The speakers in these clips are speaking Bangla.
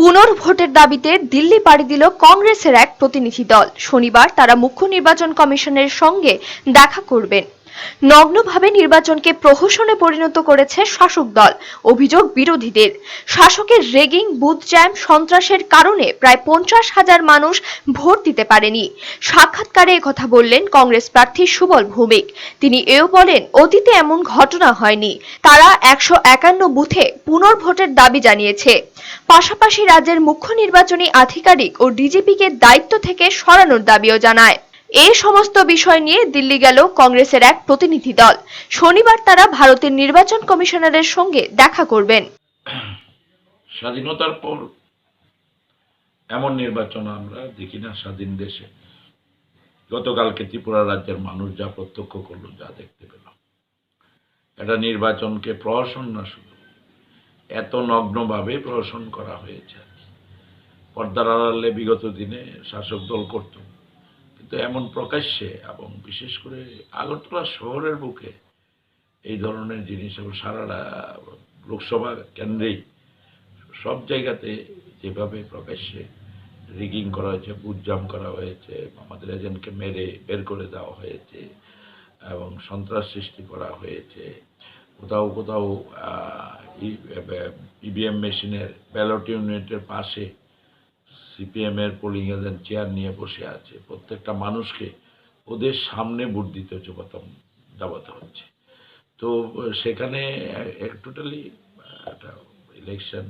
পুনর্ভোটের দাবিতে দিল্লি পাড়ি দিল কংগ্রেসের এক প্রতিনিধি দল। শনিবার তারা মুখ্য নির্বাচন কমিশনের সঙ্গে দেখা করবেন। নগ্নভাবে নির্বাচনকে প্রহসনে পরিণত করেছে শাসক দল। অভিযোগ বিরোধীদের। শাসকের রেগিং, বুথ জ্যাম, সন্ত্রাসের কারণে প্রায় পঞ্চাশ হাজার মানুষ ভোট দিতে পারেনি। সাক্ষাৎকারে কথা বললেন কংগ্রেস প্রার্থী সুবল ভৌমিক। তিনি এও বলেন, অতীতে এমন ঘটনা হয়নি। তারা একশো একান্ন বুথে পুনর্ভোটের দাবি জানিয়েছে। পাশাপাশি রাজ্যের মুখ্য নির্বাচনী আধিকারিক ও ডিজিপিকে দায়িত্ব থেকে সরানোর দাবিও জানায়। এই সমস্ত বিষয় নিয়ে দিল্লি গেল কংগ্রেসের এক প্রতিনিধি দল। শনিবার তারা ভারতের নির্বাচন কমিশনারের সঙ্গে দেখা করবেন। স্বাধীনতার পর এমন নির্বাচন আমরা দেখি না স্বাধীন দেশে। গতকালকে ত্রিপুরা রাজ্যের মানুষ যা প্রত্যক্ষ করল, যা দেখতে পেল এটা নির্বাচনকে প্রহসন না শুধু, এত নগ্নভাবে প্রহসন করা হয়েছে। পর্দার আড়ালে বিগত দিনে শাসক দল করত। কিন্তু এমন প্রকাশ্যে এবং বিশেষ করে আগরতলা শহরের বুকে এই ধরনের জিনিস এবং সারারা লোকসভা কেন্দ্রেই সব জায়গাতে যেভাবে প্রকাশ্যে রিগিং করা হয়েছে বুটজাম করা হয়েছে, আমাদের এজেন্টকে মেরে বের করে দেওয়া হয়েছে এবং সন্ত্রাস সৃষ্টি করা হয়েছে। কোথাও কোথাও ইভিএম মেশিনের ব্যালট ইউনিটের পাশে সিপিএমের পোলিং এজেন্ট চেয়ার নিয়ে বসে আছে প্রত্যেকটা মানুষকে ওদের সামনে ভোট দিতে হচ্ছে প্রথম দাবাতে হচ্ছে তো সেখানে টোটালি একটা ইলেকশন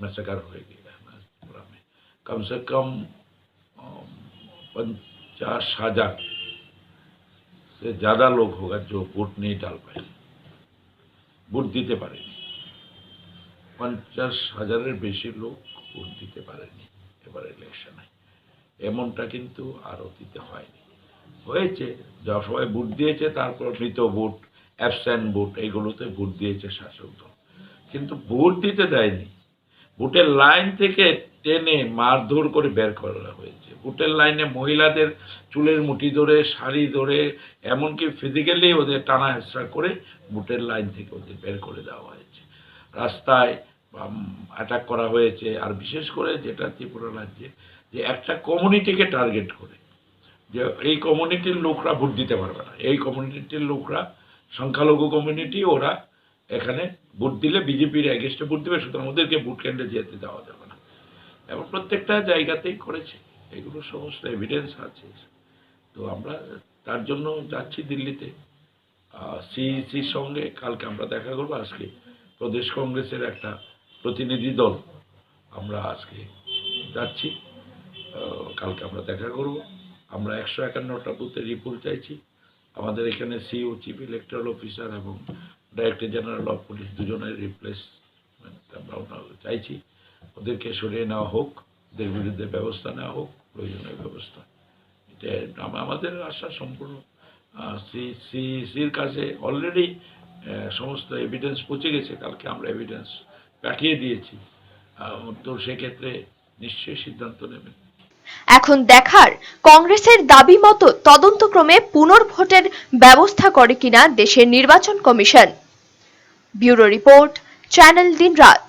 मैसेकर हो गया है त्रिपुरा में कम से कम पचास हजार से ज़्यादा लोग होगा जो वोट नहीं डाल पाए ভোট দিতে পারেনি পঞ্চাশ হাজারের বেশি লোক ভোট দিতে পারেনি এবার ইলেকশনে এমনটা কিন্তু আর অতীতে হয়নি। হয়েছে যা সবাই ভোট দিয়েছে, তারপর মৃত ভোট অ্যাবসেন্ট ভোট, এইগুলোতে ভোট দিয়েছে শাসক দল। কিন্তু ভোট দিতে দেয়নি। ভোটের লাইন থেকে টেনে মারধর করে বের করা হয়েছে। ভোটের লাইনে মহিলাদের চুলের মুঠি ধরে, শাড়ি ধরে, এমনকি ফিজিক্যালি ওদের টানা হেঁচড়া করে ভোটের লাইন থেকে ওদের বের করে দেওয়া হয়েছে। রাস্তায় অ্যাটাক করা হয়েছে, আর বিশেষ করে যেটা ত্রিপুরা রাজ্যে, যে একটা কমিউনিটিকে টার্গেট করে। যে এই কমিউনিটির লোকরা ভোট দিতে পারবে না। এই কমিউনিটির লোকরা সংখ্যালঘু কমিউনিটি ওরা এখানে ভোট দিলে বিজেপির এগেস্টে ভোট দেবে, সুতরাং ওদেরকে ভোট কেন্দ্রে যেতে দেওয়া যাবে না। এবং প্রত্যেকটা জায়গাতেই করেছে। এগুলো সমস্ত এভিডেন্স আছে। তো আমরা তার জন্য যাচ্ছি দিল্লিতে। সিইসির সঙ্গে কালকে আমরা দেখা করব। আজকে প্রদেশ কংগ্রেসের একটা প্রতিনিধি দল। আমরা আজকে যাচ্ছি। কালকে আমরা দেখা করব। আমরা একশো একান্নটা বুথের রিপোর্ট চাইছি। আমাদের এখানে সিও চিফ ইলেকট্রাল অফিসার এবং ডাইরেক্টর জেনারেল অফ পুলিশ দুজনের রিপ্লেসমেন্ট আমরা ওনারা চাইছি। ওদেরকে সরিয়ে নেওয়া হোক, ওদের বিরুদ্ধে ব্যবস্থা নেওয়া হোক, প্রয়োজনীয় ব্যবস্থা। এটা আম- আমাদের আশা সম্পূর্ণ। সির কাছে অলরেডি সমস্ত এভিডেন্স পৌঁছে গেছে। কালকে আমরা এভিডেন্স পাঠিয়ে দিয়েছি। তো সেক্ষেত্রে নিশ্চয়ই সিদ্ধান্ত নেবেন। এখন দেখার কংগ্রেসের দাবি মতো তদন্তক্রমে পুনর্ভোটের ব্যবস্থা করে কিনা দেশের নির্বাচন কমিশন। ব্যুরো রিপোর্ট, চ্যানেল দিনরাত।